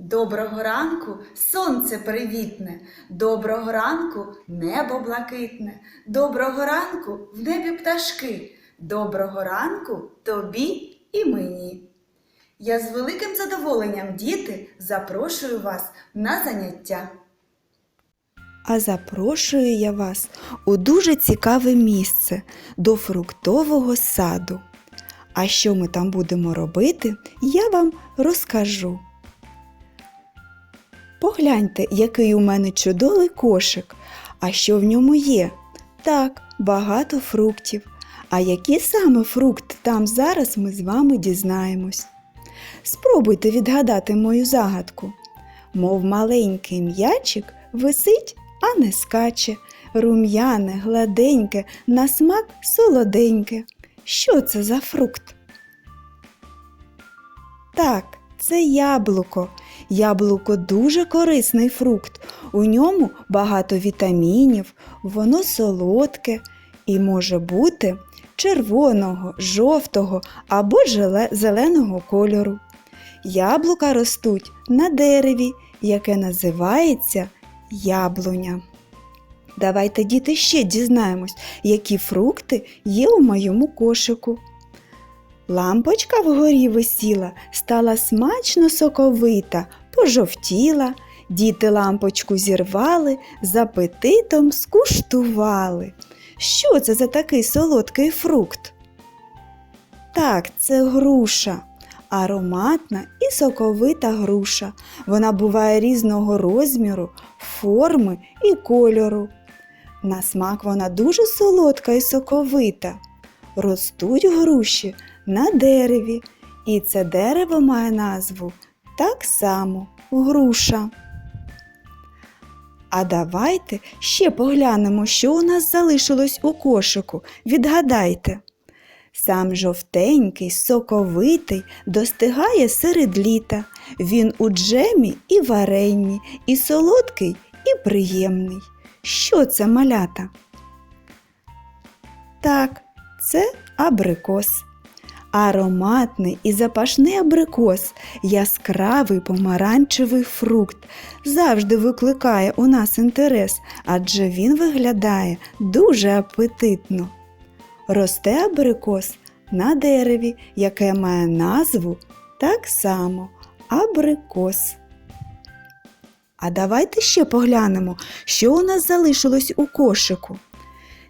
Доброго ранку сонце привітне, доброго ранку небо блакитне, доброго ранку в небі пташки, доброго ранку тобі і мені. Я з великим задоволенням, діти, запрошую вас на заняття. А запрошую я вас у дуже цікаве місце до фруктового саду. А що ми там будемо робити, я вам розкажу. Погляньте, який у мене чудовий кошик. А що в ньому є? Так, багато фруктів. А які саме фрукти там зараз ми з вами дізнаємось. Спробуйте відгадати мою загадку. Мов маленький м'ячик висить, а не скаче, рум'яне, гладеньке, на смак солоденьке. Що це за фрукт? Так, це яблуко. Яблуко дуже корисний фрукт. У ньому багато вітамінів, воно солодке і може бути червоного, жовтого або зеленого кольору. Яблука ростуть на дереві, яке називається яблуня. Давайте, діти, ще дізнаємось, які фрукти є у моєму кошику. Лампочка вгорі висіла, стала смачно соковита, пожовтіла. Діти лампочку зірвали, з апетитом скуштували. Що це за такий солодкий фрукт? Так, це груша. Ароматна і соковита груша. Вона буває різного розміру, форми і кольору. На смак вона дуже солодка і соковита. Ростуть груші на дереві, і це дерево має назву так само груша. А давайте ще поглянемо, що у нас залишилось у кошику. Відгадайте. Сам жовтенький, соковитий, достигає серед літа. Він у джемі і варенні, і солодкий, і приємний. Що це малята? Так, це абрикос. Ароматний і запашний абрикос, яскравий помаранчевий фрукт, завжди викликає у нас інтерес, адже він виглядає дуже апетитно. Росте абрикос на дереві, яке має назву так само абрикос. А давайте ще поглянемо, що у нас залишилось у кошику.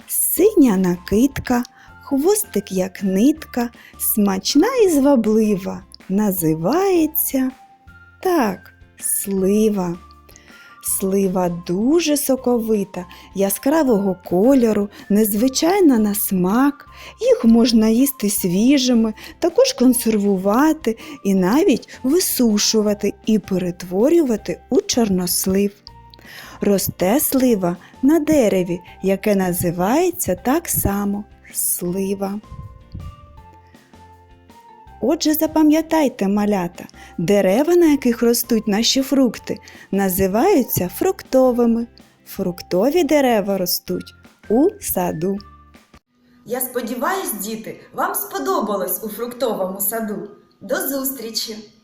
Синя накидка, хвостик як нитка, смачна і зваблива, називається так, слива. Слива дуже соковита, яскравого кольору, незвичайна на смак. Їх можна їсти свіжими, також консервувати і навіть висушувати і перетворювати у чорнослив. Росте слива на дереві, яке називається так само слива. Отже, запам'ятайте, малята, дерева, на яких ростуть наші фрукти, називаються фруктовими. Фруктові дерева ростуть у саду. Я сподіваюсь, діти, вам сподобалось у фруктовому саду. До зустрічі!